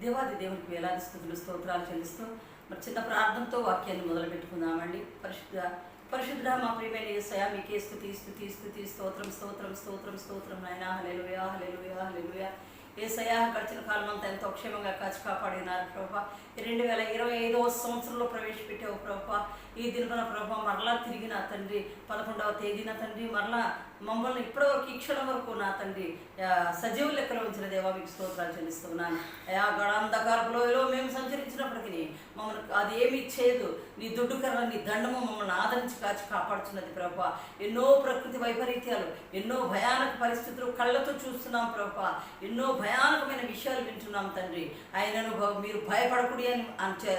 దేవాది దేవునికి వేలాది స్థుతులు స్తోత్రాలు చెల్లిస్తూ మరి చిన్న ప్రార్థనతో వాక్యాన్ని మొదలు పెట్టుకుందామండి పరిశుద్ధ పరిశుద్ధ మా ప్రియమైన యేసయ్య మీకే స్థుతి స్థుతి స్థుతి స్తోత్రం స్తోత్రం స్తోత్రం స్తోత్రం నాయన. హల్లెలూయా హల్లెలూయా హల్లెలూయా. ఏసయ్య గడిచిన కాలం అంతా ఎంతో క్షేమంగా కాచి కాపాడినారు ప్రభా. రెండు వేల ఇరవై ఐదవ సంవత్సరంలో ప్రవేశపెట్టావు ప్రభా. ఈ దినమున ప్రభా మరలా తిరిగి నా తండ్రి పదకొండవ తేదీన తండ్రి మరలా మమ్మల్ని ఇప్పటివరకు ఈ క్షణం వరకు నా తండ్రి సజీవ లెక్కలో ఉంచిన దేవా మీకు స్తోత్రాలు చెల్లిస్తున్నాను. అయా గడాంధకారపులో మేము సంచరించినప్పటికీ మమ్మల్ని అది ఏమీ చేయదు. నీ దుడ్డు కర్ర నీ దండము మమ్మల్ని ఆదరించి కాచి కాపాడుచున్నది ప్రభా. ఎన్నో ప్రకృతి వైపరీత్యాలు ఎన్నో భయానక పరిస్థితులు కళ్ళతో చూస్తున్నాం ప్రభా. ఎన్నో భయానకమైన విషయాలు వింటున్నాం తండ్రి. ఆయనను మీరు భయపడకుడి అని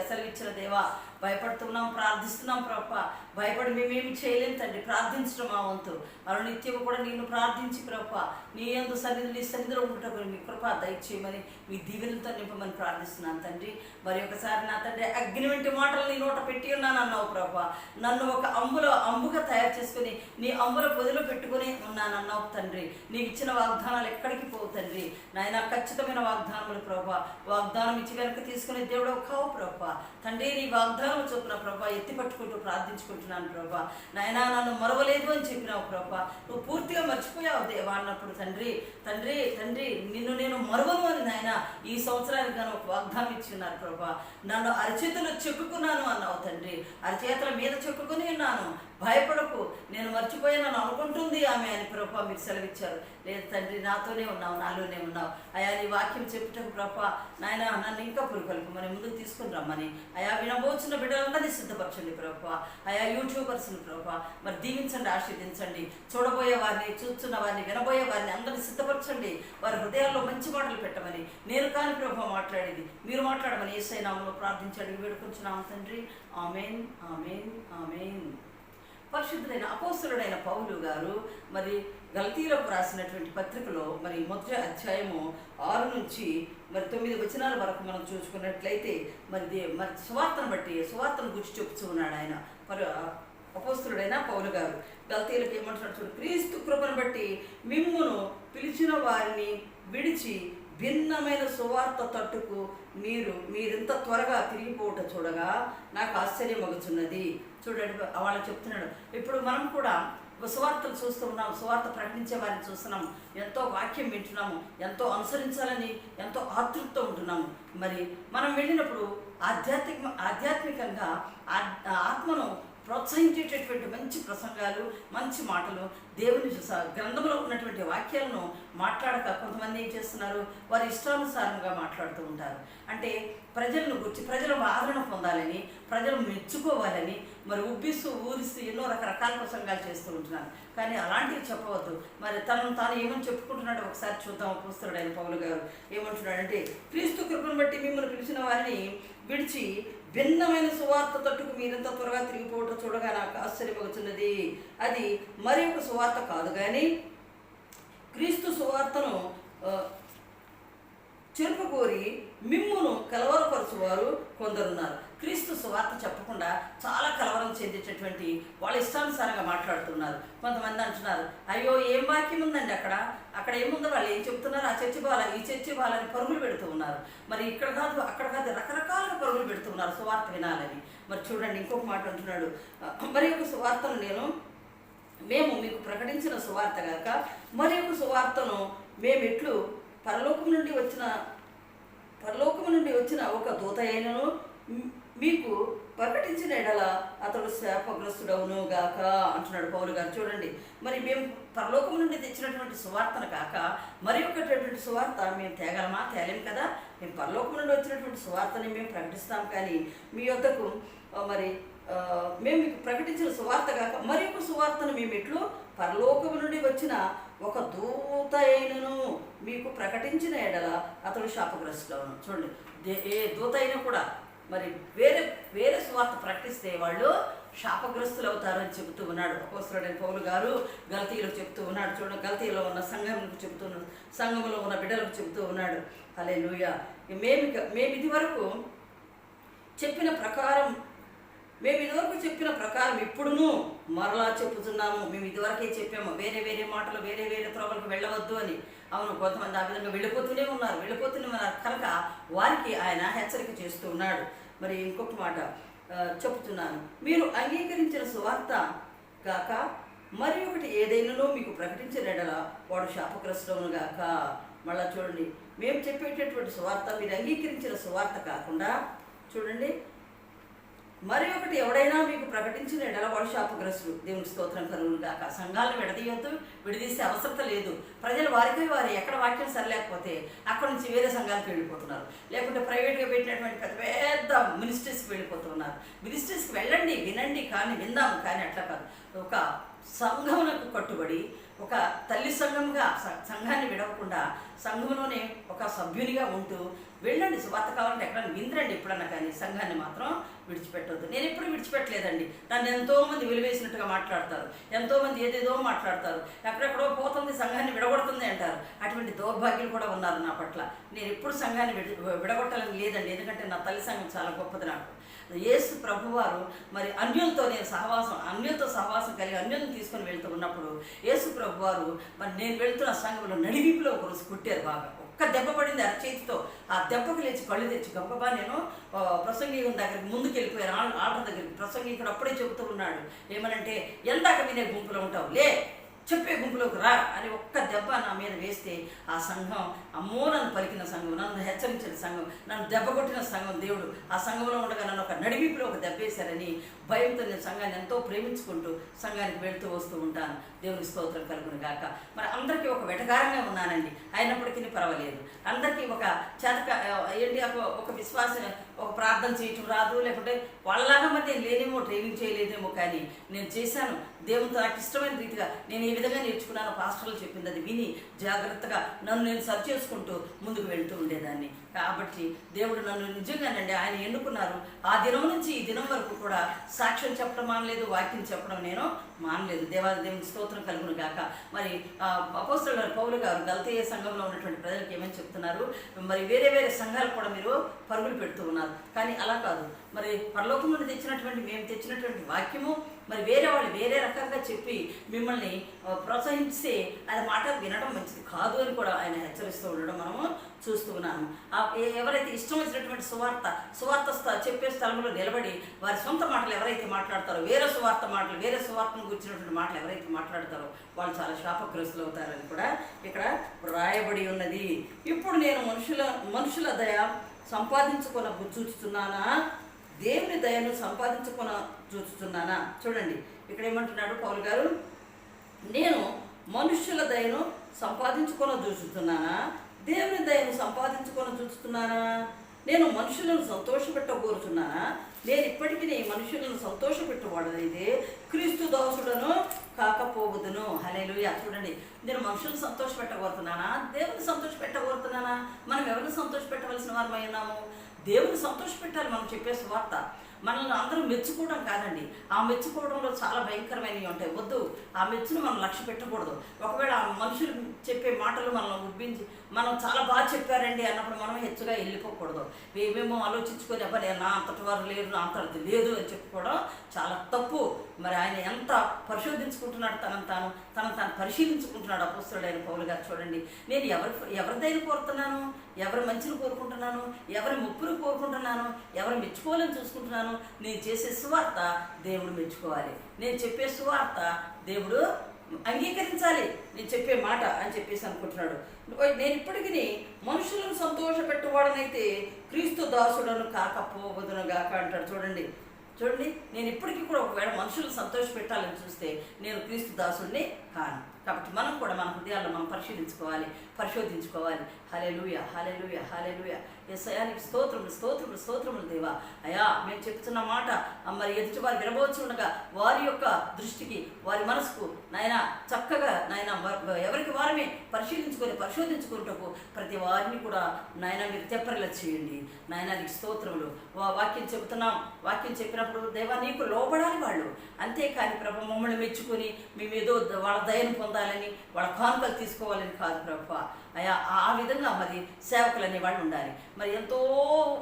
సెలవిచ్చిన దేవా భయపడుతున్నాం ప్రార్థిస్తున్నాం ప్రభా. భయపడి మేమేమి చేయలేం తండ్రి ప్రార్థించడం మా వంతు. మరో నిత్యము కూడా నిన్ను ప్రార్థించి ప్రభా నీ ఎందు సన్నిధి నీ సన్నిధిలో ఉండటం మీ కృప దయచేయమని మీ దీవెనతో నింపమని ప్రార్థిస్తున్నాను తండ్రి. మరి ఒకసారి నా తండ్రి అగ్ని వంటి మాటలు నీ నోట పెట్టి ఉన్నాను అన్నావు ప్రభా. నన్ను ఒక అంబులో అంబుగా తయారు చేసుకుని నీ అంబుల పొదిలో పెట్టుకుని ఉన్నాను అన్నావు తండ్రి. నీవు ఇచ్చిన వాగ్దానాలు ఎక్కడికి పోవు తండ్రి. నాయన ఖచ్చితమైన వాగ్దానములు ప్రభా. వాగ్దానం ఇచ్చి వెనక్కి తీసుకునే దేవుడు కావు ప్రభా. తండ్రి నీ వాగ్దానం చొప్పున ప్రభా ఎత్తి పట్టుకుంటూ ప్రార్థించుకుంటున్నాను ప్రభా. నాయనా నన్ను మరవలేదు అని చెప్పినావు ప్రభా. నువ్వు పూర్తిగా మర్చిపోయావు దేవా అన్నప్పుడు తండ్రి తండ్రి తండ్రి నిన్ను నేను మరవను అని నాయన ఈ సంవత్సరానికి గాను ఒక వాగ్దానం ఇచ్చిన్నారు ప్రభా. నన్ను అరచేతులు చెక్కుకున్నాను అన్నావు తండ్రి. అరచేతుల మీద చెక్కుకుని ఉన్నాను. భయపడకు. నేను మర్చిపోయానని అనుకుంటుంది ఆమె అని ప్రభా మీరు సెలవిచ్చారు. లేదు తండ్రి నాతోనే ఉన్నావు నాలోనే ఉన్నావు. అయా నీ వాక్యం చెప్పుటకు ప్రభా నాయన నన్ను ఇంకా పురుకొల్పు మరి ముందుకు తీసుకుని రమ్మని. అయా వినబోచున్న బిడ్డలందరినీ సిద్ధపరచండి ప్రభా. అయా యూట్యూబర్స్ని ప్రభా. మరి దీవించండి ఆశీర్దించండి చూడబోయే వారిని చూస్తున్న వారిని వినబోయే వారిని అందరినీ సిద్ధపరచండి. వారి హృదయాల్లో మంచి మాటలు పెట్టమని. నేను కాని ప్రభా మాట్లాడేది. మీరు మాట్లాడమని ఏసైనామంలో ప్రార్థించండి వేడుకుంటున్నాం తండ్రి. Amen amen amen. పరిశుద్ధుడైన అపోస్తులుడైన పౌలు గారు మరి గల్తీలకు రాసినటువంటి పత్రికలో మరి మొదటి అధ్యాయము ఆరు నుంచి మరి తొమ్మిది వచనాల వరకు మనం చూసుకున్నట్లయితే మరి మరి సువార్తను బట్టి సువార్తను గుర్చి చెప్తూ ఉన్నాడు ఆయన. మరి అపోస్తుడైన పౌలు గారు. గల్తీలకు ఏమంటున్నాడు చూడు క్రీస్తు కృపను బట్టి మిమ్మును పిలిచిన వారిని విడిచి భిన్నమైన సువార్త తట్టుకు మీరు మీరింత త్వరగా తిరిగిపోవట చూడగా నాకు ఆశ్చర్యం మగుచున్నది. చూడండి వాళ్ళు చెప్తున్నాడు. ఇప్పుడు మనం కూడా సువార్తలు చూస్తూ ఉన్నాం సువార్త ప్రకటించే వారిని చూస్తున్నాం. ఎంతో వాక్యం వింటున్నాము ఎంతో అనుసరించాలని ఎంతో ఆతృప్తం ఉంటున్నాము. మరి మనం వెళ్ళినప్పుడు ఆధ్యాత్మిక ఆధ్యాత్మికంగా ఆ- ఆత్మను ప్రోత్సహించేటటువంటి మంచి ప్రసంగాలు మంచి మాటలు దేవుని చూసా గ్రంథంలో ఉన్నటువంటి వాక్యాలను మాట్లాడక కొంతమంది ఏం చేస్తున్నారు? వారి ఇష్టానుసారంగా మాట్లాడుతూ ఉంటారు. అంటే ప్రజలను గుర్చి ప్రజల ఆదరణ పొందాలని ప్రజలు మెచ్చుకోవాలని మరి ఉబ్బిస్తూ ఊరిస్తూ ఎన్నో రకరకాల ప్రసంగాలు చేస్తూ ఉంటున్నారు. కానీ అలాంటివి చెప్పవద్దు. మరి తను తాను ఏమని చెప్పుకుంటున్నాడు ఒకసారి చూద్దాం. పుస్తకుడు ఆయన పౌలు గారు ఏమంటున్నాడంటే క్రీస్తు కృపను బట్టి మిమ్మల్ని పిలిచిన వారిని విడిచి భిన్నమైన సువార్త తట్టుకు మీరంత త్వరగా తిరిగిపోవటం చూడగా నాకు ఆశ్చర్యమవుతున్నది అది మరి ఒక సువార్త కాదు కానీ క్రీస్తు సువార్తను చెరుపుకోరి మిమ్మును కలవరపరచువారు కొందరున్నారు. క్రీస్తు సువార్త చెప్పకుండా చాలా కలవరం చెందేటటువంటి వాళ్ళ ఇష్టానుసారంగా మాట్లాడుతున్నారు. కొంతమంది అంటున్నారు అయ్యో ఏం వాక్యం ఉందండి అక్కడ? అక్కడ ఏముందో వాళ్ళు ఏం చెప్తున్నారు? ఆ చర్చి బాల ఈ చర్చి బాలని పరుగులు పెడుతూ ఉన్నారు. మరి ఇక్కడ కాదు అక్కడ కాదు రకరకాలుగా పరుగులు పెడుతున్నారు సువార్త వినాలని. మరి చూడండి ఇంకొక మాట అంటున్నాడు. మరి ఒక సువార్తను నేను మేము మీకు ప్రకటించిన సువార్త కనుక మరి ఒక సువార్తను మేము ఎట్లు పరలోకం నుండి వచ్చిన పరలోకం నుండి వచ్చిన ఒక దూత అయినను మీకు ప్రకటించిన ఎడల అతడు శాపగ్రస్తుడవును గాక అంటున్నాడు పౌరు గారు. చూడండి మరి మేము పరలోకం నుండి తెచ్చినటువంటి సువార్తను కాక మరి ఒకటటువంటి సువార్త మేము తేగలమా? తేలేం కదా. మేము పరలోకం నుండి వచ్చినటువంటి సువార్తని మేము ప్రకటిస్తాం కానీ మీ యొద్దకు మరి మేము మీకు ప్రకటించిన సువార్త కాక మరి ఒక సువార్తను మేము ఎట్లు? పరలోకం నుండి వచ్చిన ఒక దూత అయినను మీకు ప్రకటించిన ఎడల అతడు శాపగ్రస్తుడవును. చూడండి ఏ దూత అయినా కూడా మరి వేరే వేరే సువార్త ప్రకటిస్తే వాళ్ళు శాపగ్రస్తులు అవుతారని చెబుతూ ఉన్నాడు. అపోసరుడైన పౌలు గారు గలతీలో చెప్తూ ఉన్నాడు. చూడండి గలతీలో ఉన్న సంఘంకు చెబుతున్నాడు సంఘంలో ఉన్న బిడ్డలకు చెబుతూ ఉన్నాడు. అలే లూయ మేము మేము ఇది వరకు చెప్పిన ప్రకారం మేము ఇదివరకు చెప్పిన ప్రకారం ఇప్పుడును మరలా చెప్పుతున్నాము. మేము ఇదివరకే చెప్పాము వేరే వేరే మాటలు వేరే వేరే త్రోవలకు వెళ్ళవద్దు అని. అవును కొంతమంది ఆ విధంగా వెళ్ళిపోతూనే ఉన్నారు. వెళ్ళిపోతూనే ఉన్నారు. కనుక వారికి ఆయన హెచ్చరిక చేస్తూ ఉన్నాడు. మరి ఇంకొక మాట చెప్తున్నాను. మీరు అంగీకరించిన సువార్త గాక మరి ఒకటి ఏదైనలో మీకు ప్రకటించినడల వాడు శాపగ్రస్తులను గాక. మళ్ళా చూడండి. మేము చెప్పేటటువంటి సువార్త మీరు అంగీకరించిన సువార్త కాకుండా చూడండి మరి ఒకటి ఎవడైనా మీకు ప్రకటించిన ఎడల వాడు శాపగ్రస్తుడు దేవుని స్తోత్రం కలుగును గాక. సంఘాలను విడదీయొద్దు విడదీసే అవసరత లేదు. ప్రజలు వారికి వారు ఎక్కడ వాక్యం సరిలేకపోతే అక్కడ నుంచి వేరే సంఘాలకు వెళ్ళిపోతున్నారు. లేకుంటే ప్రైవేట్గా పెట్టినటువంటి పెద్ద పెద్ద మినిస్ట్రీస్కి వెళ్ళిపోతున్నారు. మినిస్ట్రీస్కి వెళ్ళండి వినండి కానీ విందాము కానీ అట్లా కాదు. ఒక సంఘమునకు కట్టుబడి ఒక తల్లి సంఘంగా సంఘాన్ని విడవకుండా సంఘంలోనే ఒక సభ్యునిగా ఉంటూ వెళ్ళండి. సువార్త కావాలంటే ఎక్కడైనా విందరండి ఎప్పుడన్నా కానీ. సంఘాన్ని మాత్రం విడిచిపెట్టవద్దు నేను ఎప్పుడు విడిచిపెట్టలేదండి. నన్ను ఎంతోమంది విలువేసినట్టుగా మాట్లాడతారు. ఎంతోమంది ఏదేదో మాట్లాడతారు. ఎక్కడెక్కడో పోతుంది సంఘాన్ని విడగొడుతుంది అంటారు. అటువంటి దౌర్భాగ్యులు కూడా ఉన్నారు నా పట్ల. నేను ఎప్పుడు సంఘాన్ని విడ విడగొట్టాలని లేదండి. ఎందుకంటే నా తల్లి సంఘం చాలా గొప్పది నాకు. యేసు ప్రభువారు మరి అన్యులతో నేను సహవాసం అన్యులతో సహవాసం కలిగి అన్యులను తీసుకొని వెళ్తూ ఉన్నప్పుడు యేసు ప్రభువారు మరి నేను వెళ్తున్న సంఘంలో నడివిపులో ఒకరోజు కుట్టారు బాగా. ఒక్క దెబ్బ పడింది అరచేతితో ఆ దెబ్బకు లేచి కళ్ళు తెచ్చి గొప్పగా నేను ఆ, ప్రసంగికుని దగ్గరికి ముందుకు వెళ్ళిపోయాను ఆల్- దగ్గరికి ప్రసంగికుడు అప్పుడే చెబుతూ ఉన్నాడు. ఏమనంటే ఎందాక వినే గుంపులో ఉంటావు? లే చెప్పే గుంపులోకి రా అని ఒక్క దెబ్బ నా మీద వేస్తే ఆ సంఘం అమ్మో నన్ను పలికిన సంఘం నన్ను హెచ్చరించిన సంఘం నన్ను దెబ్బ కొట్టిన సంఘం దేవుడు. ఆ సంఘంలో ఉండగా నన్ను ఒక నడివిపులో ఒక దెబ్బ వేశారని భయంతో నేను సంఘాన్ని ఎంతో ప్రేమించుకుంటూ సంఘానికి వెళుతూ వస్తూ ఉంటాను. దేవుని స్తోత్రం కలుగును గాక. మరి అందరికీ ఒక వెటకారంగా ఉన్నానండి. అయినప్పటికీ పర్వాలేదు. అందరికీ ఒక చేతక ఏంటి ఒక- ఒక విశ్వాస ఒక ప్రార్థన చేయటం రాదు లేకుంటే వాళ్ళలాగా మరి నేను లేనేమో ట్రైనింగ్ చేయలేదేమో కానీ నేను చేశాను. దేవునితో నాకు ఇష్టమైన రీతిగా నేను ఈ విధంగా నేర్చుకున్నాను పాస్టర్లు చెప్పింది అది విని జాగ్రత్తగా నన్ను నేను సరి చేసుకుంటూ ముందుకు వెళ్తూ ఉండేదాన్ని. కాబట్టి దేవుడు నన్ను నిజంగానండి ఆయన ఎన్నుకున్నారు. ఆ దినం నుంచి ఈ దినం వరకు కూడా సాక్ష్యం చెప్పడం మానలేదు వాక్యం చెప్పడం నేను మానలేదు. దేవాది దేవుని స్తోత్రం కలుగును గాక. మరి అపోస్తుల పౌలు గారు గల్తీయ సంఘంలో ఉన్నటువంటి ప్రజలకు ఏమని చెప్తున్నారు? మరి వేరే వేరే సంఘాలు కూడా మీరు పరుగులు పెడుతూ ఉన్నారు. కానీ అలా కాదు. మరి పరలోకం నుండి తెచ్చినటువంటి మేము తెచ్చినటువంటి వాక్యము మరి వేరే వాళ్ళు వేరే రకంగా చెప్పి మిమ్మల్ని ప్రోత్సహిస్తే అది మాట వినడం మంచిది కాదు అని కూడా ఆయన హెచ్చరిస్తూ ఉండడం మనము చూస్తూ ఆ, ఎవరైతే ఇష్టం వచ్చినటువంటి సువార్త సువార్త స్థ- చెప్పే స్థలంలో నిలబడి వారి సొంత మాటలు ఎవరైతే మాట్లాడతారో వేరే సువార్త మాటలు వేరే సువార్తను గురించినటువంటి మాటలు ఎవరైతే మాట్లాడతారో వాళ్ళు చాలా శాపగ్రస్తులు అవుతారని కూడా ఇక్కడ రాయబడి ఉన్నది. ఇప్పుడు నేను మనుషుల మనుషుల దయ సంపాదించుకున్న చూచుతున్నానా దేవుని దయను సంపాదించుకున్న చూస్తున్నానా చూడండి ఇక్కడ ఏమంటున్నాడు పౌల్ గారు? నేను మనుష్యుల దయను సంపాదించుకొని చూస్తున్నానా దేవుని దయను సంపాదించుకొని చూస్తున్నానా? నేను మనుషులను సంతోషపెట్టకూరుతున్నానా నేను ఇప్పటికీ నీ మనుషులను సంతోషపెట్టువాడనైతే క్రీస్తు దోషుడను కాకపోవదును. హలేలుయ చూడండి నేను మనుషులను సంతోషపెట్టగోరుతున్నానా దేవుని సంతోషపెట్టగోరుతున్నానా మనం ఎవరిని సంతోషపెట్టవలసిన వారమై ఉన్నాము? దేవుని సంతోషపెట్టాలి మనం చెప్పే సువార్త. మనల్ని అందరూ మెచ్చుకోవడం కాదండి. ఆ మెచ్చుకోవడంలో చాలా భయంకరమైనవి ఉంటాయి. వద్దు. ఆ మెచ్చును మనం లక్ష్య పెట్టకూడదు. ఒకవేళ ఆ మనుషులు చెప్పే మాటలు మనల్ని ఉబ్బించి మనం చాలా బాగా చెప్పారండి అన్నప్పుడు మనం హెచ్చుగా వెళ్ళిపోకూడదు. ఏమేమో ఆలోచించుకొని అబ్బా నేను నా అంతటి వారు లేరు నా అంతటి లేదు అని చెప్పుకోవడం చాలా తప్పు. మరి ఆయన ఎంత పరిశోధించుకుంటున్నాడు తనను తను తనను తాను పరిశీలించుకుంటున్నాడు అపుస్తుడైన పౌలు గారు. చూడండి నేను ఎవరి ఎవరిదైనా కోరుతున్నాను ఎవరి మంచిని కోరుకుంటున్నాను ఎవరి ముప్పును కోరుకుంటున్నాను ఎవరు మెచ్చుకోవాలని చూసుకుంటున్నాను నేను చేసే సువార్త దేవుడు మెచ్చుకోవాలి. నేను చెప్పే సువార్త దేవుడు అంగీకరించాలి. నేను చెప్పే మాట అని చెప్పేసి అనుకుంటున్నాడు. నేను ఇప్పటికీ మనుషులను సంతోషపెట్టువాడనైతే క్రీస్తు దాసుడను కాకపోవదును గాక అంటాడు. చూడండి చూడండి నేను ఇప్పటికీ కూడా ఒకవేళ మనుషులు సంతోష పెట్టాలని చూస్తే నేను క్రీస్తు దాసుడిని కాను. కాబట్టి మనం కూడా మన హృదయాల్లో మనం పరిశీలించుకోవాలి పరిశోధించుకోవాలి. హలెలుయ హలెలుయ హలెలుయ ఎస్ఐయానికి స్తోత్రములు స్తోత్రములు స్తోత్రములు దేవా. అయా మేము చెప్తున్న మాట మరి ఎదుటి వారు వినబోచు ఉండగా వారి యొక్క దృష్టికి వారి మనసుకు నాయన చక్కగా నాయన ఎవరికి వారమే పరిశీలించుకొని పరిశోధించుకుంటకు ప్రతి వారిని కూడా నాయన మీరు తెప్పరిలా చేయండి. నాయన నీకు స్తోత్రములు. వా- వాక్యం చెబుతున్నాం. వాక్యం చెప్పినప్పుడు దేవా నీకు లోబడాలి వాళ్ళు. అంతేకాని ప్రభ మమ్మల్ని మెచ్చుకొని మేము ఏదో వాళ్ళ దయను పొందాలని వాళ్ళ కానుకలు తీసుకోవాలని కాదు ప్రభ. ఆ విధంగా మరి సేవకులు అనేవాళ్ళు ఉండాలి. మరి ఎంతో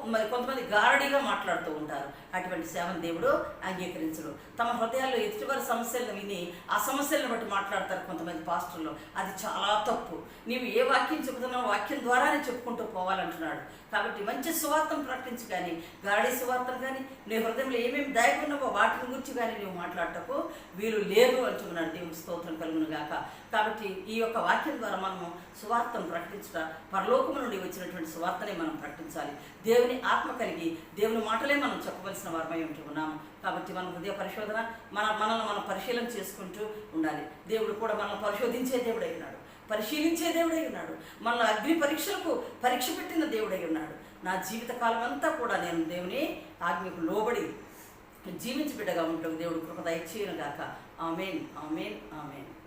మరి కొంతమంది గారడిగా మాట్లాడుతూ ఉంటారు. అటువంటి సేవను దేవుడు అంగీకరించడు. తమ హృదయాల్లో ఎదుటివారి సమస్యలను విని ఆ సమస్యలను బట్టి మాట్లాడతారు కొంతమంది పాస్టర్లు. అది చాలా తప్పు. నీవు ఏ వాక్యం చెబుతున్నావు వాక్యం ద్వారానే చెప్పుకుంటూ పోవాలంటున్నాడు. కాబట్టి మంచి సువార్తను ప్రకటించు కానీ గాడి సువార్తను కానీ నీ హృదయంలో ఏమేమి దాయకున్నావో వాటిని గురించి కానీ నువ్వు మాట్లాడటకు వీలు లేదు అంటున్నాడు దేవుడి. స్తోత్రం కలుగును గాక. కాబట్టి ఈ యొక్క వాక్యం ద్వారా మనము సువార్తను ప్రకటించుట పరలోకము నుండి వచ్చినటువంటి సువార్తనే మనం ప్రకటించాలి. దేవుని ఆత్మ కలిగి దేవుని మాటలే మనం చెప్పవలసిన వారమై ఉంటున్నాము కాబట్టి మన హృదయ పరిశోధన మన మనల్ని మనం పరిశీలన చేసుకుంటూ ఉండాలి. దేవుడు కూడా మనల్ని పరిశోధించే దేవుడై ఉన్నాడు. పరిశీలించే దేవుడై ఉన్నాడు. మన అగ్ని పరీక్షలకు పరీక్ష పెట్టిన దేవుడై ఉన్నాడు. నా జీవిత కాలం అంతా కూడా నేను దేవుని ఆజ్ఞకు లోబడి జీవించి బిడ్డగా ఉంటాం. దేవుడు కృప దయచేయను గాక ఆమెన్ ఆమెన్ ఆమెన్.